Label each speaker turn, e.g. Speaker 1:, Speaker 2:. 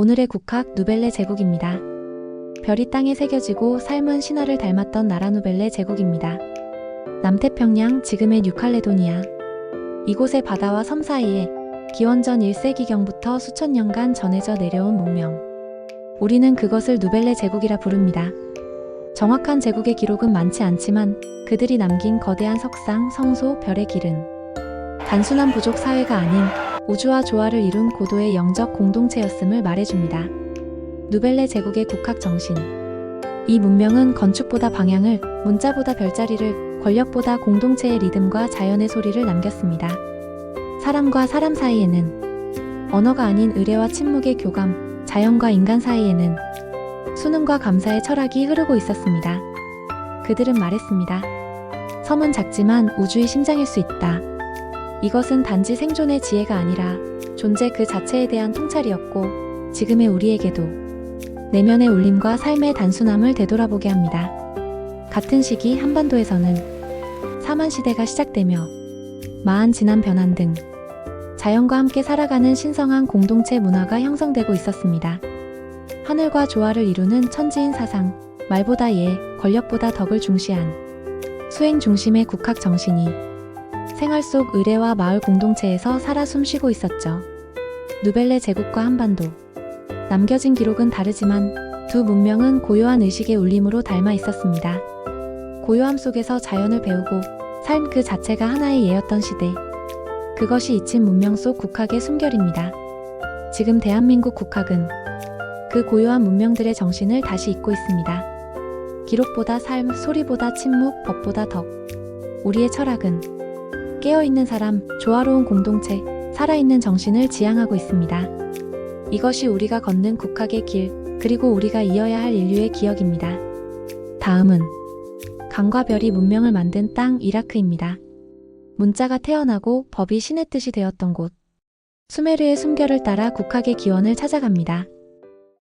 Speaker 1: 오늘의 국학 누벨레 제국입니다. 별이 땅에 새겨지고 삶은 신화를 닮았던 나라 누벨레 제국입니다. 남태평양 지금의 뉴칼레도니아 이곳의 바다와 섬 사이에 기원전 1세기경부터 수천 년간 전해져 내려온 문명. 우리는 그것을 누벨레 제국이라 부릅니다. 정확한 제국의 기록은 많지 않지만 그들이 남긴 거대한 석상, 성소, 별의 길은 단순한 부족 사회가 아닌 우주와 조화를 이룬 고도의 영적 공동체였음을 말해줍니다. 누벨레 제국의 국학 정신. 이 문명은 건축보다 방향을, 문자보다 별자리를, 권력보다 공동체의 리듬과 자연의 소리를 남겼습니다. 사람과 사람 사이에는 언어가 아닌 의례와 침묵의 교감, 자연과 인간 사이에는 수능과 감사의 철학이 흐르고 있었습니다. 그들은 말했습니다. 섬은 작지만 우주의 심장일 수 있다. 이것은 단지 생존의 지혜가 아니라 존재 그 자체에 대한 통찰이었고 지금의 우리에게도 내면의 울림과 삶의 단순함을 되돌아보게 합니다. 같은 시기 한반도에서는 사만 시대가 시작되며 마한 지난 변환 등 자연과 함께 살아가는 신성한 공동체 문화가 형성되고 있었습니다. 하늘과 조화를 이루는 천지인 사상, 말보다 예, 권력보다 덕을 중시한 수행 중심의 국학 정신이 생활 속 의례와 마을 공동체에서 살아 숨쉬고 있었죠. 누벨레 제국과 한반도. 남겨진 기록은 다르지만 두 문명은 고요한 의식의 울림으로 닮아 있었습니다. 고요함 속에서 자연을 배우고 삶 그 자체가 하나의 예였던 시대. 그것이 잊힌 문명 속 국학의 숨결입니다. 지금 대한민국 국학은 그 고요한 문명들의 정신을 다시 잇고 있습니다. 기록보다 삶, 소리보다 침묵, 법보다 덕. 우리의 철학은 깨어있는 사람, 조화로운 공동체, 살아있는 정신을 지향하고 있습니다. 이것이 우리가 걷는 국학의 길, 그리고 우리가 이어야 할 인류의 기억입니다. 다음은 강과 별이 문명을 만든 땅 이라크입니다. 문자가 태어나고 법이 신의 뜻이 되었던 곳. 수메르의 숨결을 따라 국학의 기원을 찾아갑니다.